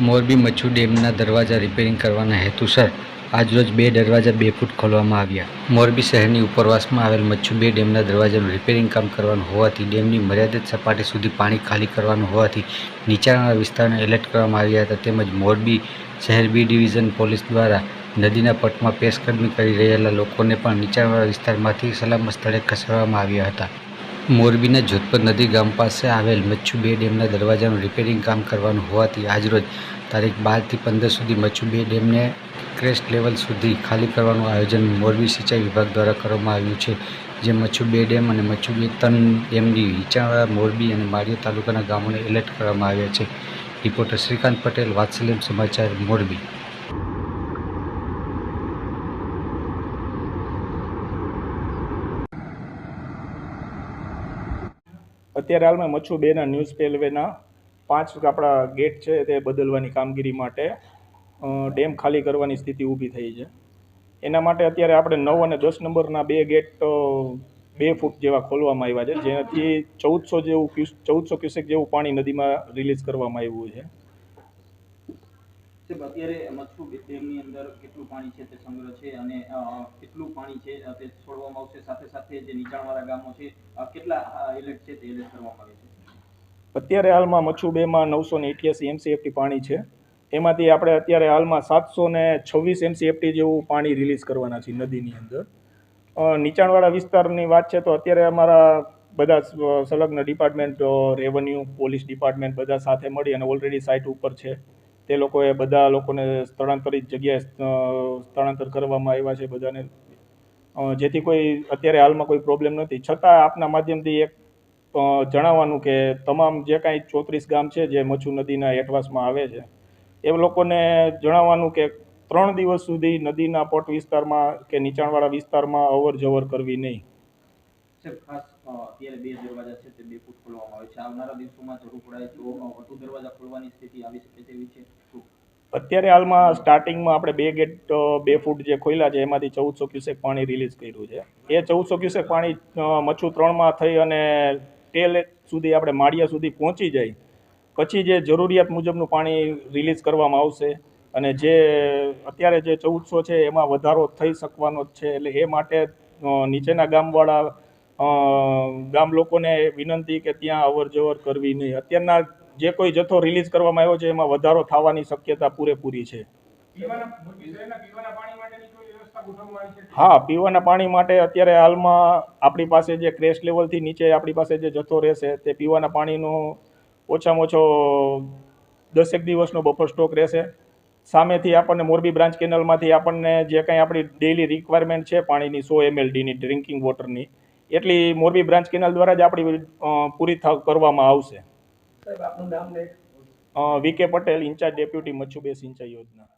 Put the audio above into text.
મોરબી મચ્છુ ડેમના દરવાજા રિપેરિંગ કરવાના હેતુસર આજરોજ બે દરવાજા બે ફૂટ ખોલવામાં આવ્યા. મોરબી શહેરની ઉપરવાસમાં આવેલ મચ્છુ બે ડેમના દરવાજાનું રિપેરિંગ કામ કરવાનું હોવાથી ડેમની મર્યાદિત સપાટી સુધી પાણી ખાલી કરવાનું હોવાથી નીચાણવાળા વિસ્તારને એલર્ટ કરવામાં આવ્યા હતા. તેમજ મોરબી શહેર બી ડિવિઝન પોલીસ દ્વારા નદીના પટમાં પેશકદમી કરી રહેલા લોકોને પણ નીચાણવાળા વિસ્તારમાંથી સલામત સ્થળે ખસેડવામાં આવ્યા હતા. મોરબીના જોધપર નદી ગામ પાસે આવેલ મચ્છુ બે ડેમના દરવાજાનું રિપેરિંગ કામ કરવાનું હોવાથી આજરોજ તારીખ બારથી પંદર સુધી મચ્છુ બે ડેમને ક્રેસ્ટ લેવલ સુધી ખાલી કરવાનું આયોજન મોરબી સિંચાઈ વિભાગ દ્વારા કરવામાં આવ્યું છે, જે મચ્છુ બે ડેમ અને મચ્છુ બે ત્રણ ડેમની નીચાણવાળા મોરબી અને માળિયા તાલુકાના ગામોને એલર્ટ કરવામાં આવ્યા છે. રિપોર્ટર શ્રીકાંત પટેલ, વાત્સલ્યમ સમાચાર, મોરબી. અત્યારે હાલમાં મચ્છુ બેના ન્યૂઝ પેલવેના પાંચ આપણા ગેટ છે તે બદલવાની કામગીરી માટે ડેમ ખાલી કરવાની સ્થિતિ ઊભી થઈ છે. એના માટે અત્યારે આપણે નવ અને દસ નંબરના બે ગેટ બે ફૂટ જેવા ખોલવામાં આવ્યા છે, જેનાથી ચૌદસો જેવું ક્યુસ ચૌદસો ક્યુસેક જેવું પાણી નદીમાં રિલીઝ કરવામાં આવ્યું છે. અત્યારે મચ્છુ ડેમની અંદર કેટલું પાણી છે તે સંગ્રહ છે અને કેટલું પાણી છે તે છોડવામાં આવશે, સાથે સાથે જે નીચાણવાળા ગામો છે કેટલા એલર્ટ છે તે એલર્ટ કરવામાં આવે છે? અત્યારે હાલમાં મચ્છુ બેમાં નવસો ને અઠ્યાસી એમસીએફટી પાણી છે. એમાંથી આપણે અત્યારે હાલમાં સાતસો ને છવ્વીસ એમસીએફટી જેવું પાણી રિલીઝ કરવાના છે નદીની અંદર. નીચાણવાળા વિસ્તારની વાત છે તો અત્યારે અમારા બધા સંલગ્ન ડિપાર્ટમેન્ટ રેવન્યુ, પોલીસ ડિપાર્ટમેન્ટ બધા સાથે મળી અને ઓલરેડી સાઇટ ઉપર છે. તે લોકોએ બધા લોકોને સ્થળાંતરિત જગ્યાએ સ્થળાંતર કરવામાં આવ્યા છે બધાને. જેથી કોઈ, અત્યારે હાલમાં કોઈ પ્રોબ્લેમ નથી. છતાં આપના માધ્યમથી એક જણાવવાનું કે તમામ જે કાંઈ ચોત્રીસ ગામ છે જે મચ્છુ નદીના હેઠવાસમાં આવે છે, એ લોકોને જણાવવાનું કે ત્રણ દિવસ સુધી નદીના પટ વિસ્તારમાં કે નીચાણવાળા વિસ્તારમાં અવર જવર કરવી નહીં. અત્યારે બે દરવાજા છે તે બે ફૂટ ખોલવામાં આવે છે. આવનારા દિવસોમાં જરૂર પડાય તો વધુ દરવાજા ખોલવાની સ્થિતિ આવી શકે તેવી છે. અત્યારે હાલમાં સ્ટાર્ટિંગમાં આપણે બે ગેટ બે ફૂટ જે ખોલ્યા છે, એમાંથી ચૌદસો ક્યુસેક પાણી રિલીઝ કર્યું છે. એ ચૌદસો ક્યુસેક પાણી મચ્છુ ત્રણમાં થઈ અને ટેલ સુધી આપણે માળિયા સુધી પહોંચી જાય. પછી જે જરૂરિયાત મુજબનું પાણી રિલીઝ કરવામાં આવશે અને જે અત્યારે જે ચૌદસો છે એમાં વધારો થઈ શકવાનો જ છે. એટલે એ માટે નીચેના ગામવાળા ગામ લોકોને વિનંતી કે ત્યાં અવર જવર કરવી નહીં. અત્યારના જે કોઈ જથ્થો રિલીઝ કરવામાં આવ્યો છે એમાં વધારો થવાની શક્યતા પૂરેપૂરી છે. હા પીવાના પાણી માટે અત્યારે હાલમાં આપણી પાસે જે ક્રેશ લેવલથી નીચે આપણી પાસે જે જથ્થો રહેશે તે પીવાના પાણીનો ઓછામાં ઓછો દસેક દિવસનો બફર સ્ટોક રહેશે. સામેથી આપણને મોરબી બ્રાન્ચ કેનલમાંથી આપણને જે કાંઈ આપણી ડેઇલી રિક્વાયરમેન્ટ છે પાણીની સો એમએલડીની ડ્રિંકિંગ વોટરની એટલી મોરબી બ્રાન્ચ કેનાલ દ્વારા જ આપણી પૂરી થ કરવામાં આવશે. V K Patel incharge deputy મચ્છુબે સિંચાઈ યોજના.